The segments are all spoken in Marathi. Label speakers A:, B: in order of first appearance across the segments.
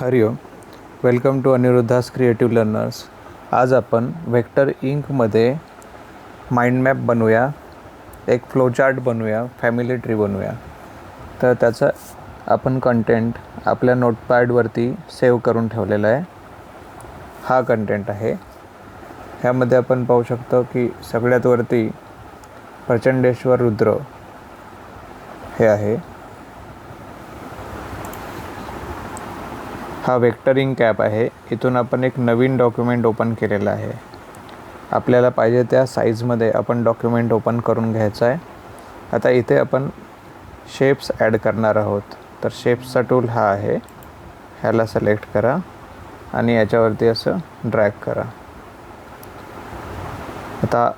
A: Hari Om. Welcome to Aniruddha's creative learners आज आपण व्हेक्टर इंकमध्ये माइंड मॅप बनवूया एक फ्लोचार्ट बनवूया फॅमिली ट्री बनवूया. तर त्याचं आपण कंटेंट आपल्या नोटपॅडवरती सेव्ह करून ठेवलेला आहे. हा कंटेंट आहे. ह्यामध्ये आपण पाहू शकतो की सगळ्यात वरती प्रचंडेश्वर रुद्र हे आहे. हा वेक्टरिंग कॅप आहे. इथून आपण एक नवीन डॉक्युमेंट ओपन केलेला आहे. आपल्याला पाहिजे त्या साईजमध्ये आपण डॉक्युमेंट ओपन करून घ्यायचं आहे. आता इथे आपण शेप्स ॲड करणार आहोत. तर शेप्सचा टूल हा आहे. ह्याला सिलेक्ट करा आणि याच्यावरती असं ड्रॅग करा. आता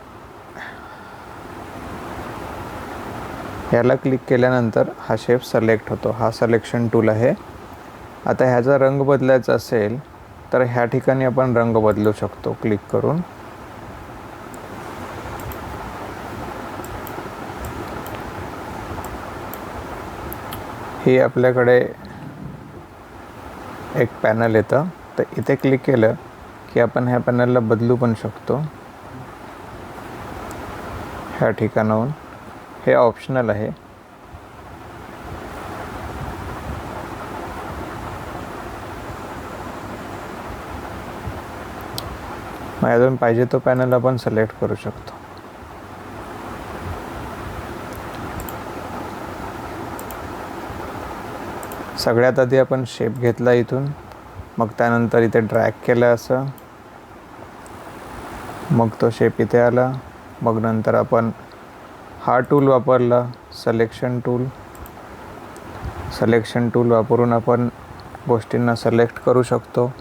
A: याला क्लिक केल्यानंतर हा शेप सिलेक्ट होतो. हा सलेक्शन टूल आहे. आता ह्याचा रंग बदलायचा असेल तर ह्या ठिकाणी आपण रंग बदलू शकतो. क्लिक करून. ही आपल्याकडे एक पॅनल येतं. तर इथे क्लिक केलं की आपण ह्या पॅनलला बदलू पण शकतो. ह्या ठिकाणाहून. हे ऑप्शनल आहे. मग अजून पाहिजे तो पॅनल आपण सिलेक्ट करू शकतो. सगळ्यात आधी आपण शेप घेतला इथून. मग त्यानंतर इथे ड्रॅग केलं असं. मग तो शेप इथे आला. मग नंतर आपण हा टूल वापरला सलेक्शन टूल सलेक्शन टूल वापरून आपण गोष्टींना सलेक्ट करू शकतो.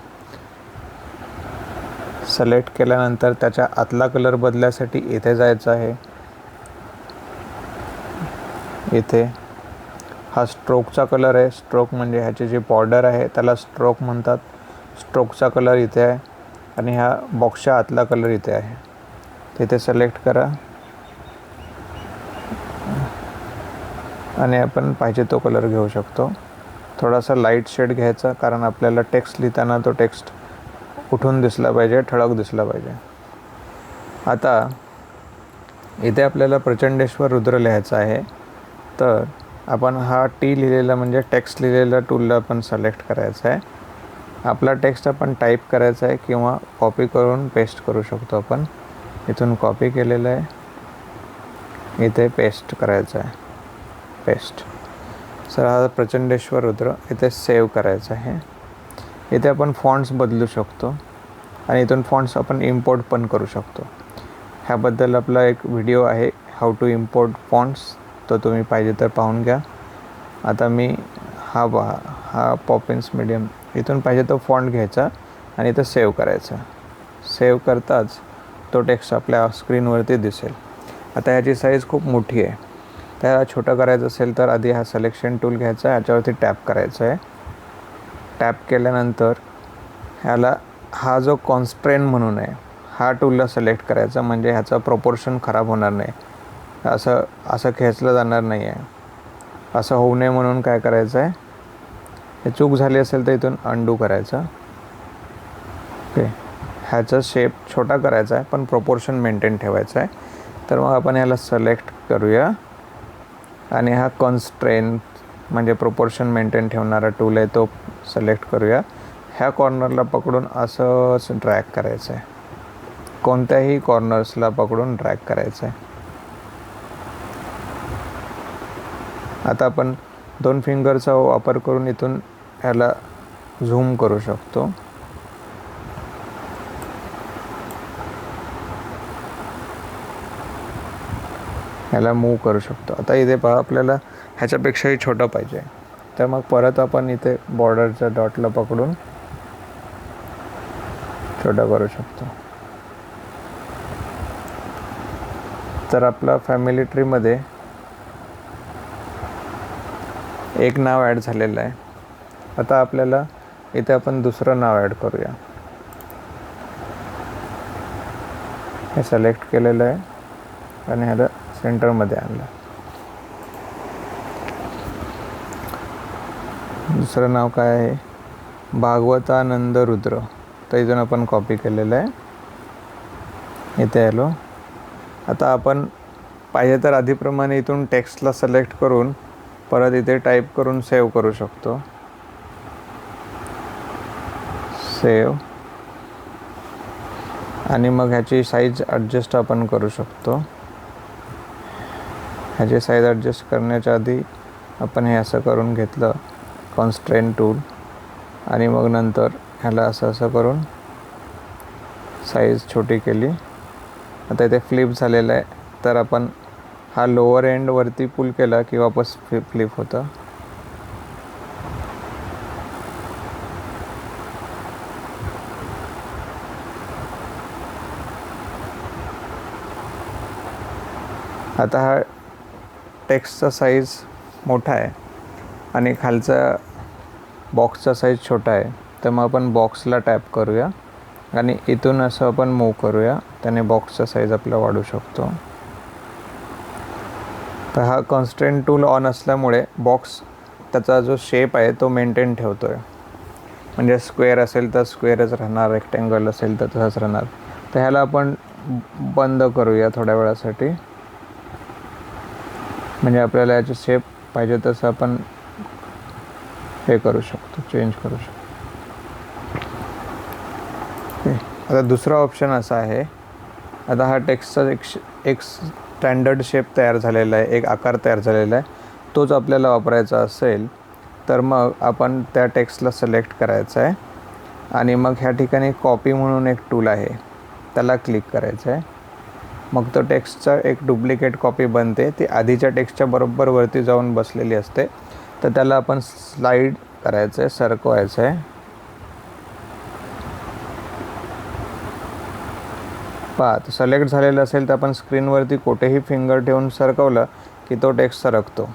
A: सिलेक्ट केल्यानंतर त्याच्या आतला कलर बदलायसाठी इथे जायचं आहे. इथे. हा स्ट्रोकचा कलर आहे. स्ट्रोक म्हणजे ह्याची जी बॉर्डर आहे त्याला स्ट्रोक म्हणतात. स्ट्रोकचा कलर इथे आहे आणि ह्या बॉक्सच्या आतला कलर इथे आहे. तिथे सिलेक्ट करा. आणि आपण पाहिजे तो कलर घेऊ शकतो. थोडासा लाइट शेड घ्यायचा कारण आपल्याला टेक्स्ट लिहिताना तो टेक्स्ट उठून दिसला पाहिजे ठळक दिसला पाहिजे. आता इथे आपल्याला प्रचंडेश्वर रुद्र लिहायचं आहे. तर आपण हा टी लिहिलेला म्हणजे टेक्स्ट लिहिलेला टूलला आपण सिलेक्ट करायचा आहे. आपला टेक्स्ट आपण टाईप करायचा आहे किंवा कॉपी करून पेस्ट करू शकतो आपण. इथून कॉपी केलेलं आहे. इथे पेस्ट करायचं आहे. पेस्ट सर हा प्रचंडेश्वर रुद्र इथे सेव्ह करायचं आहे. इथे आपण फॉन्ट्स बदलू शकतो आणि इथून फॉन्ट्स आपण इम्पोर्ट पण करू शकतो. ह्याबद्दल आपला एक व्हिडिओ आहे हाऊ टू इम्पोर्ट फॉन्ट्स तो तुम्ही पाहिजे तर पाहून घ्या. आता मी हा बा हा पॉपिन्स मीडियम इथून पाहिजे तो फॉन्ट घ्यायचा आणि इथं सेव्ह करायचा. सेव्ह करताच तो टेक्स्ट आपल्या स्क्रीनवरती दिसेल. आता ह्याची साईज खूप मोठी आहे. त्याला छोटं करायचं असेल तर आधी हा सिलेक्शन टूल घ्यायचा आहे ह्याच्यावरती टॅप करायचं आहे टॅप केल्यानंतर ह्याला हा जो कॉन्स्ट्रेन म्हणून आहे हा टूलला सिलेक्ट करायचा म्हणजे ह्याचं प्रोपोर्शन खराब होणार नाही. असं असं खेचलं जाणार नाही आहे असं होऊ नये म्हणून काय करायचं आहे हे चूक झाली असेल तर इथून अंडू करायचं. ओके ह्याचा शेप छोटा करायचा आहे पण प्रोपोर्शन मेंटेन ठेवायचं आहे. तर मग आपण ह्याला सिलेक्ट करूया. आणि हा कॉन्स्ट्रेन म्हणजे प्रोपोर्शन मेंटेन ठेवणारा टूल आहे तो सिलेक्ट करूया. ह्या कॉर्नरला पकडून असंच ड्रॅग करायचं आहे कोणत्याही कॉर्नर्सला पकडून ड्रॅग करायचं आहे आता आपण दोन फिंगरचा वापर करून इथून ह्याला झूम करू शकतो. ह्याला मूव करू शकतो. आता इथे पहा आपल्याला ह्याच्यापेक्षाही छोटं पाहिजे. तर मग परत आपण इथे बॉर्डरच्या डॉटला पकडून छोटा करू शकतो. तर आपला फॅमिली ट्रीमध्ये एक नाव ॲड झालेलं आहे. आता आपल्याला इथे आपण दुसरं नाव ॲड करूया. हे सिलेक्ट केलेलं आहे. आणि ह्याला सेंटरमध्ये आणलं. दुसरं नाव काय आहे? भागवतानंद रुद्र तर इथून आपण कॉपी केलेलं आहे. इथे आलो. आता आपण पाहिजे तर आधीप्रमाणे इथून टेक्स्टला सिलेक्ट करून परत इथे टाईप करून सेव्ह करू शकतो. सेव्ह आणि मग ह्याची साईज ॲडजस्ट आपण करू शकतो. ह्याची साईज ॲडजस्ट करण्याच्या आधी आपण हे असं करून घेतलं. कॉन्स्ट्रेन टूल आणि मग नंतर ह्याला असं असं करून साईज छोटी केली. आता इथे फ्लिप झालेलं आहे. तर आपण हा लोअर एंडवरती पुल केला की वापस फ्लिप फ्लिप होतं. आता हा टेक्स्टचा साईज मोठा आहे. आणि खालचा बॉक्सचा साईज छोटा आहे तर मग आपण बॉक्सला टॅप करूया. आणि इथून असं आपण मूव करूया त्याने बॉक्सचा साईज आपला वाढू शकतो. तर हा कॉन्स्टंट टूल ऑन असल्यामुळे बॉक्स त्याचा जो शेप आहे तो मेंटेन ठेवतो आहे म्हणजे स्क्वेअर असेल तर स्क्वेअरच राहणार रेक्टँगल असेल तर तसंच राहणार. तर ह्याला आपण बंद करूया थोड्या वेळासाठी. म्हणजे आपल्याला याची शेप पाहिजे तसं आपण हे करू शकतो चेंज करू शकतो. ओके आता दुसरा ऑप्शन असा आहे. आता हा टेक्स्टचा एक एक स्टँडर्ड शेप तयार झालेला आहे एक आकार तयार झालेला आहे. तोच आपल्याला वापरायचा असेल तर मग आपण त्या टेक्स्टला सिलेक्ट करायचं आहे. आणि मग ह्या ठिकाणी कॉपी म्हणून एक टूल आहे. त्याला क्लिक करायचं आहे मग तो टेक्स्टचा एक डुप्लिकेट कॉपी बनते. ती आधीच्या टेक्स्टच्या बरोबर वरती जाऊन बसलेली असते. तर त्याला आपण स्लाईड करायचं आहे सरकवायचं आहे पहा तर सिलेक्ट झालेलं असेल तर आपण स्क्रीनवरती कुठेही फिंगर ठेवून सरकवलं की तो टेक्स्ट सरकतो.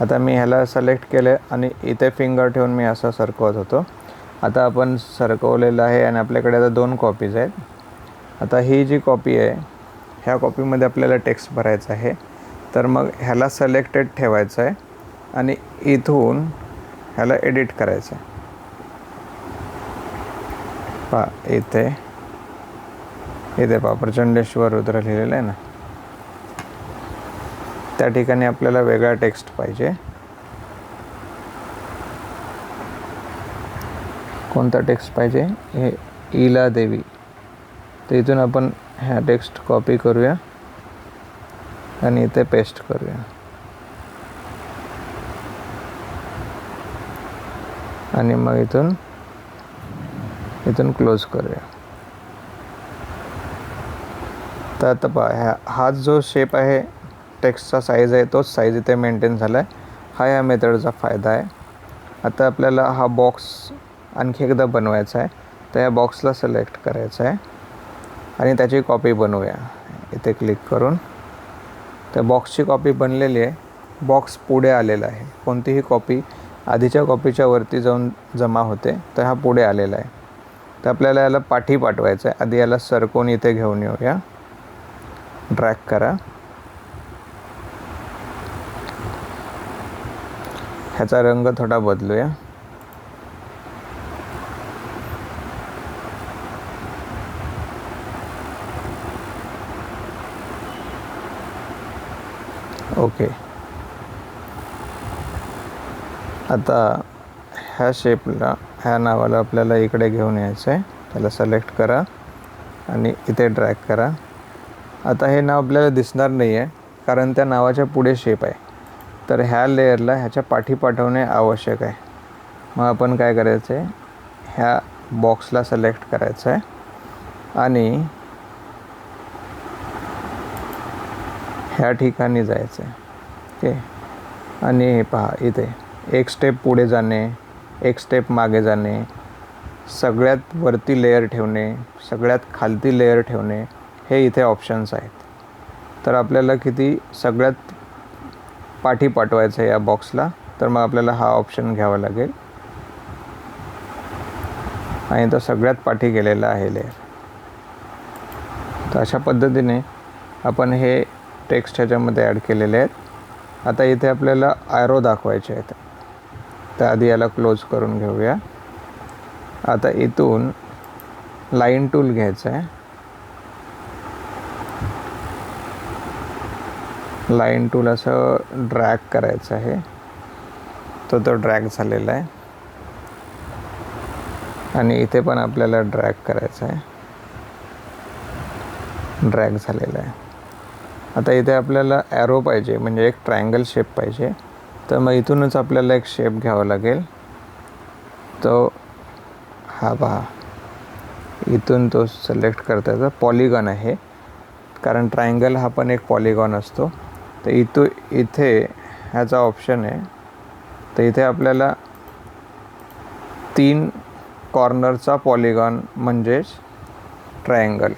A: आता मी ह्याला सिलेक्ट केलं आणि इथे फिंगर ठेवून मी असं सरकवत होतो. आता आपण सरकवलेलं आहे आणि आपल्याकडे आता दोन कॉपीज आहेत. आता ही जी कॉपी आहे ह्या कॉपीमध्ये आपल्याला टेक्स्ट भरायचा आहे. तर मग ह्याला सिलेक्टेड ठेवायचं आहे आणि इथून ह्याला एडिट करायचं. आहे पा इथे. इथे पा प्रचंडेश्वर रुद्र लिहिलेलं आहे ना. त्या ठिकाणी आपल्याला वेगळा टेक्स्ट पाहिजे. कोणता टेक्स्ट पाहिजे? हे इला देवी. तर इथून आपण ह्या टेक्स्ट कॉपी करूया. आणि इथे पेस्ट करूया. आणि मग इथून इथून क्लोज करूया. तर आता पहा ह्या हा जो शेप आहे टेक्स्टचा साईज आहे तोच साईज इथे मेंटेन झाला आहे हा या मेथडचा फायदा आहे. आता आपल्याला हा बॉक्स आणखी एकदा बनवायचा आहे. तर या बॉक्सला सिलेक्ट करायचं आहे. आणि त्याची कॉपी बनवूया. इथे क्लिक करून. त्या बॉक्सची कॉपी बनलेली आहे. बॉक्स पुढे आलेला आहे. कोणतीही कॉपी आधीच्या कॉपीच्या वरती जाऊन जमा होते तर हा पुढे आलेला आहे. तर आपल्याला याला पाठी पाठवायचं आहे. आधी याला सरकून इथे घेऊन येऊया. ड्रॅक करा. ह्याचा रंग थोडा बदलूया. ओके. आता ह्या शेपला ह्या नावाला आपल्याला इकडे घेऊन यायचं आहे. त्याला सिलेक्ट करा आणि इथे ड्रॅग करा. आता हे नाव आपल्याला दिसणार नाही आहे कारण त्या नावाच्या पुढे शेप आहे. तर ह्या लेअरला ह्याच्या पाठी पाठवणे आवश्यक आहे. मग आपण काय करायचं आहे ह्या बॉक्सला सिलेक्ट करायचं आहे आणि ह्या ठिकाणी जायचं आहे ओके? आणि हे पहा इथे. एक स्टेप पुढे जाणे एक स्टेप मागे जाणे सगळ्यात वरती लेअर ठेवणे सगळ्यात खालती लेअर ठेवणे हे इथे ऑप्शन्स आहेत. तर आपल्याला किती सगळ्यात पाठी पाठवायचं आहे या बॉक्सला तर मग आपल्याला हा ऑप्शन घ्यावा लागेल. आणि तो सगळ्यात पाठी गेलेला आहे लेअर तर अशा पद्धतीने आपण हे टेक्स्ट ह्याच्यामध्ये ॲड केलेले आहेत. आता इथे आपल्याला आयरो दाखवायचे आहेत. तर आधी याला क्लोज करून घेऊया. आता इथून लाईन टूल घ्यायचं आहे. लाईन टूल असं ड्रॅग करायचं आहे. तो तो ड्रॅग झालेला आहे. आणि इथे पण आपल्याला ड्रॅग करायचं आहे. ड्रॅग झालेला आहे. आता इथे आपल्याला ॲरो पाहिजे म्हणजे एक ट्रायंगल शेप पाहिजे. तर मग इथूनच आपल्याला एक शेप घ्यावा लागेल. तो हा पहा. इथून तो सिलेक्ट करता येतो पॉलिगॉन आहे. कारण ट्रायंगल हा पण एक पॉलिगॉन असतो. तर इथू इथे ह्याचा ऑप्शन आहे. तर इथे आपल्याला तीन कॉर्नरचा पॉलिगॉन म्हणजेच ट्रायंगल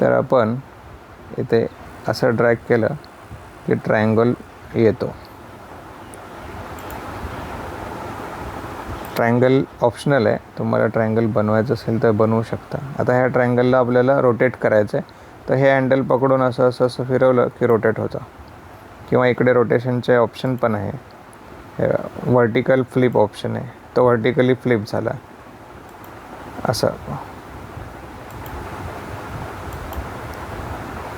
A: तर आपण इथे असं ड्रॅग केलं की ट्रायंगल येतो. ट्रायंगल ऑप्शनल आहे. तुम्हाला ट्रायंगल बनवायचं असेल तर बनवू शकता. आता ह्या ट्रायंगलला आपल्याला रोटेट करायचं आहे तर हे हँडल पकडून असं असं असं फिरवलं की रोटेट होतं. किंवा इकडे रोटेशनचे ऑप्शन पण आहे. व्हर्टिकल फ्लिप ऑप्शन आहे. तो व्हर्टिकली फ्लिप झाला. असं.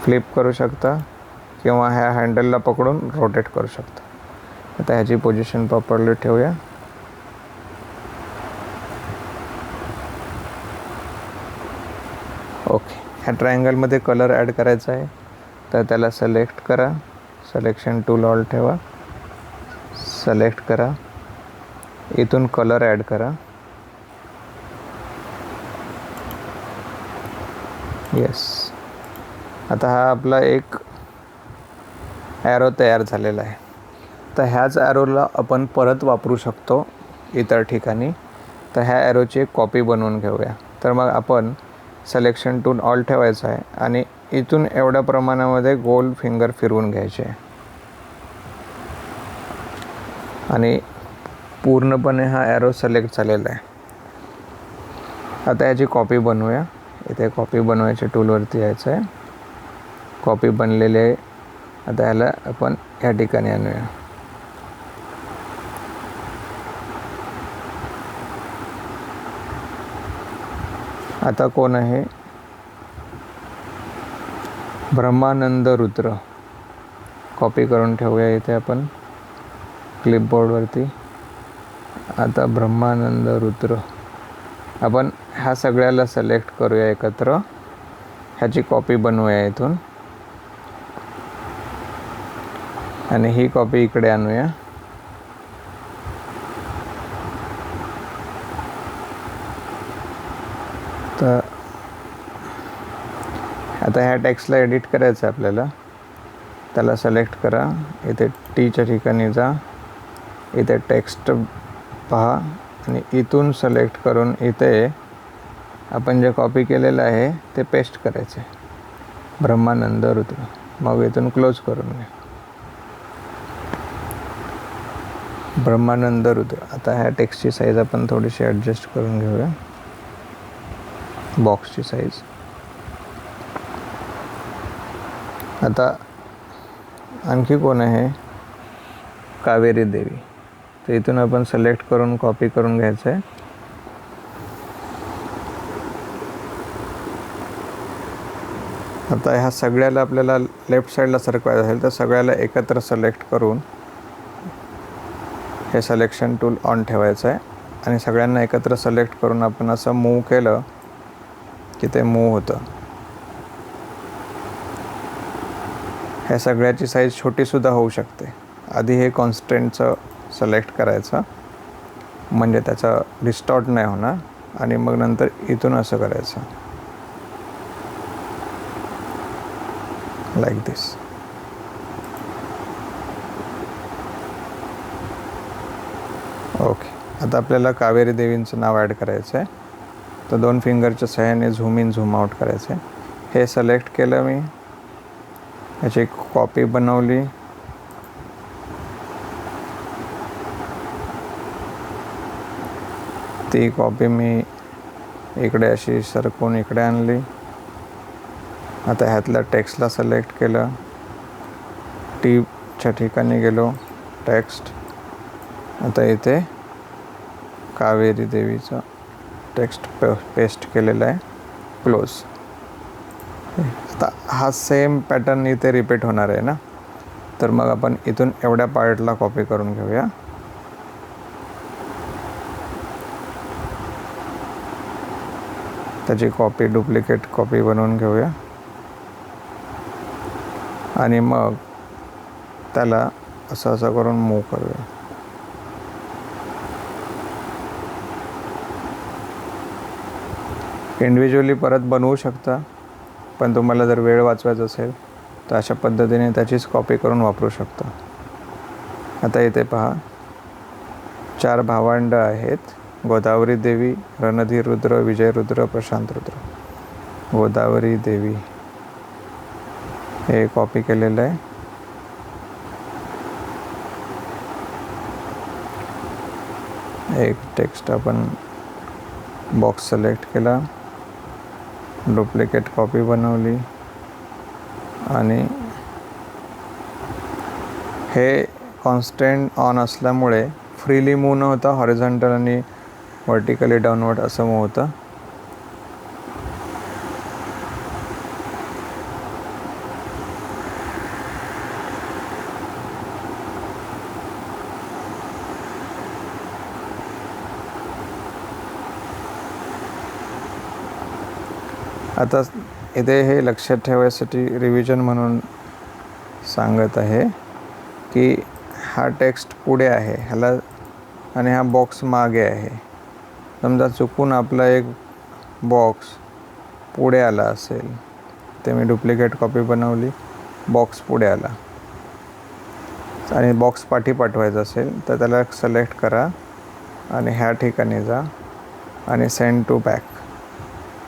A: फ्लिप करू शकता. किंवा ह्या हँडलला पकडून रोटेट करू शकता. आता ह्याची पोझिशन प्रॉपरली ठेवूया ओके ह्या ट्रायंगलमध्ये कलर ॲड करायचा आहे. तर त्याला सिलेक्ट करा. सिलेक्शन टूल ऑल ठेवा. सलेक्ट करा. इथून कलर ॲड करा. येस आता हा आपला एक ॲरो तयार झालेला आहे. तर ह्याच ॲरोला आपण परत वापरू शकतो इतर ठिकाणी. तर ह्या ॲरोची एक कॉपी बनवून घेऊया. तर मग आपण सिलेक्शन टूल ऑल ठेवायचं आहे आणि इथून एवढ्या प्रमाणामध्ये गोल फिंगर फिरवून घ्यायचे आणि पूर्णपणे हा ॲरो सिलेक्ट झालेला आहे. आता याची कॉपी बनवूया. इथे कॉपी बनवायच्या टूलवरती यायचं आहे. कॉपी बनलेली आहे. आता याला आपण ह्या ठिकाणी आणूया. आता कोण आहे? ब्रह्मानंद रुद्र. कॉपी करून ठेवूया इथे आपण. क्लिपबोर्डवरती आता ब्रह्मानंद रुद्र. आपण ह्या सगळ्याला सिलेक्ट करूया एकत्र. ह्याची कॉपी बनवूया इथून. आणि ही कॉपी इकडे आणूया. आता ह्या टॅक्सला एडिट करायचं आहे आपल्याला त्याला सिलेक्ट करा. इथे टीच्या ठिकाणी जा. इथे टेक्स्ट पहा. आणि इथून सिलेक्ट करून इथे आपण जे कॉपी केलेलं आहे ते पेस्ट करायचे ब्रह्मानंद रुद्र मग इथून क्लोज करून घ्या. ब्रह्मानंद रुद्र आता ह्या टेक्स्टची साईज आपण थोडीशी ॲडजस्ट करून घेऊया. बॉक्सची साईज आता आणखी कोण आहे? कावेरी देवी. तर इथून आपण सिलेक्ट करून कॉपी करून घ्यायचं आहे आता ह्या सगळ्याला आपल्याला लेफ्ट साईडला सरकवायचं असेल तर सगळ्याला एकत्र सिलेक्ट करून हे सिलेक्शन टूल ऑन ठेवायचं आहे आणि सगळ्यांना एकत्र सिलेक्ट करून आपण असं मूव केलं की ते मूव होतं. ह्या सगळ्याची साईज छोटीसुद्धा होऊ शकते. आधी हे कॉन्स्टंटचं सिलेक्ट करायचं. म्हणजे त्याचा डिस्टॉर्ट नाही होणार. आणि मग नंतर इथून असं करायचं. लाईक दिस ओके आता आपल्याला कावेरी देवींचं नाव ॲड करायचं आहे तर दोन फिंगरच्या सहाय्याने झूम इन झूम आउट करायचं आहे हे सिलेक्ट केलं मी. याची कॉपी बनवली. ती कॉपी मी इकडे अशी सरकून इकडे आणली. आता ह्यातल्या टेक्स्टला सिलेक्ट केलं. टीच्या ठिकाणी गेलो टेक्स्ट आता इथे कावेरी देवीचं टेक्स्ट प पेस्ट केलेलं आहे. क्लोज आता हा सेम पॅटर्न इथे रिपीट होणार आहे ना? तर मग आपण इथून एवढ्या पार्टला कॉपी करून घेऊया. त्याची कॉपी डुप्लिकेट कॉपी बनवून घेऊया. आणि मग त्याला असं असं करून मूव करूया. इंडिव्हिज्युअली परत बनवू शकता. पण तुम्हाला जर वेळ वाचवायचा असेल तर अशा पद्धतीने त्याचीच कॉपी करून वापरू शकता. आता इथे पहा. चार भावंड आहेत. गोदावरी देवी रणधीर रुद्र विजय रुद्र प्रशांत रुद्र. गोदावरी देवी. हे कॉपी केलेलं आहे. एक टेक्स्ट आपण बॉक्स सिलेक्ट केला. डुप्लिकेट कॉपी बनवली. आणि हे कॉन्स्टंट ऑन असल्यामुळे फ्रीली मूव न होता हॉरिझॉन्टल आणि व्हर्टिकली डाऊनवर्ड असं मूव होतं. आता इथे हे लक्षात ठेवायसाठी रिव्हिजन म्हणून सांगत आहे की हा टेक्स्ट पुढे आहे. ह्याला आणि हा बॉक्स मागे आहे. समजा चुकून आपला एक बॉक्स पुढे आला असेल ते मी डुप्लिकेट कॉपी बनवली बॉक्स पुढे आला. आणि बॉक्स पाठी पाठवायचा असेल तर त्याला सिलेक्ट करा आणि ह्या ठिकाणी जा आणि सेंड टू बॅक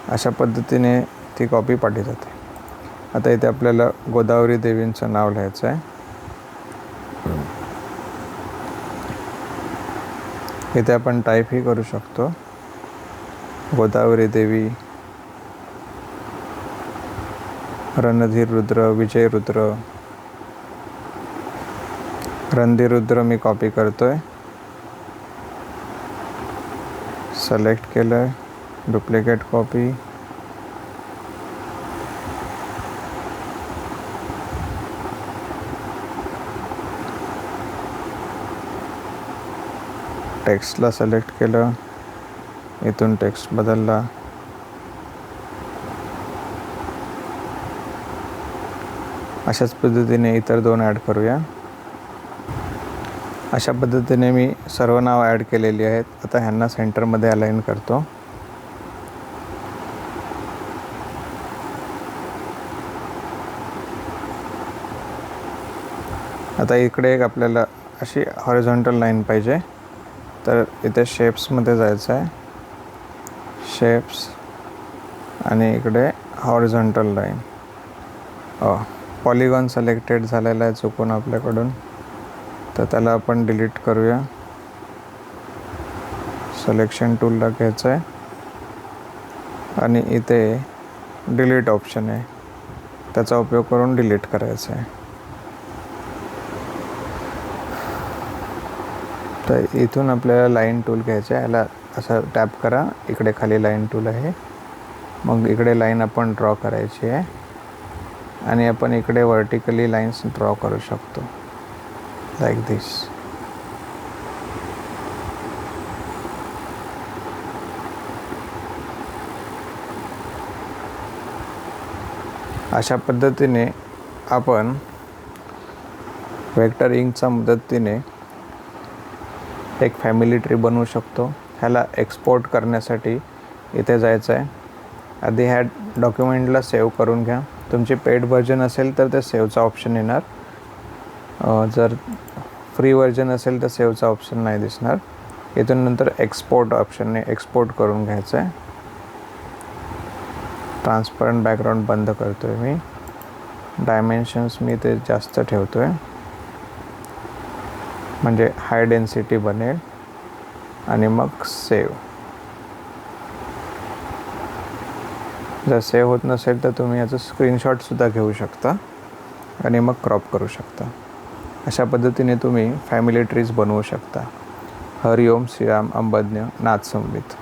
A: अशा पद्धतीने ती कॉपी पाठी जाते. आता इथे आपल्याला गोदावरी देवींचं नाव लिहायचं आहे. इथे आपण टाईपही करू शकतो. गोदावरी देवी रणधीर रुद्र विजय रुद्र. रणधीर रुद्र मी कॉपी करतोय. सिलेक्ट केलं आहे डुप्लिकेट कॉपी टेक्स्टला सिलेक्ट केलं. इथून टेक्स्ट बदलला. अशाच पद्धतीने इतर दोन ॲड करूया. अशा पद्धतीने मी सर्व नाव ॲड केलेली आहेत. आता ह्यांना सेंटरमध्ये अलाइन करतो. आता इकडे एक आपल्याला अशी हॉरिझॉन्टल लाईन पाहिजे. तर इथे शेप्समध्ये जायचं आहे. शेप्स आणि इकडे हॉरिझॉन्टल लाईन पॉलिगॉन सिलेक्टेड झालेला आहे चुकून आपल्याकडून. तर त्याला आपण डिलीट करूया. सिलेक्शन टूलला घ्यायचं आहे. आणि इथे डिलीट ऑप्शन आहे. त्याचा उपयोग करून डिलीट करायचा आहे. तर इथून आपल्याला लाईन टूल घ्यायचं आहे. याला असं टॅप करा. इकडे खाली लाईन टूल आहे. मग इकडे लाईन आपण ड्रॉ करायची आहे. आणि आपण इकडे वर्टिकली लाईन्स ड्रॉ करू शकतो. लाईक दिस अशा पद्धतीने आपण वेक्टर इंकच्या मदतीने एक फॅमिली ट्री बनवू शकतो. ह्याला एक्सपोर्ट करण्यासाठी इथे जायचं आहे. आधी ह्या डॉक्युमेंटला सेव्ह करून घ्या. तुमची पेड व्हर्जन असेल तर ते सेव्हचा ऑप्शन येणार. जर फ्री व्हर्जन असेल तर सेव्हचा ऑप्शन नाही दिसणार. इथून नंतर एक्सपोर्ट ऑप्शनने एक्सपोर्ट करून घ्यायचं आहे. ट्रान्सपरंट बॅकग्राऊंड बंद करतो आहे मी. डायमेन्शन्स मी ते जास्त ठेवतो आहे म्हणजे हाय डेन्सिटी बनेल आणि मग सेव जर सेव्ह होत नसेल तर तुम्ही याचं स्क्रीनशॉटसुद्धा घेऊ शकता आणि मग क्रॉप करू शकता. अशा पद्धतीने तुम्ही फॅमिली ट्रीज बनवू शकता. हरिओम श्रीराम अंबज्ञ नाथ संवित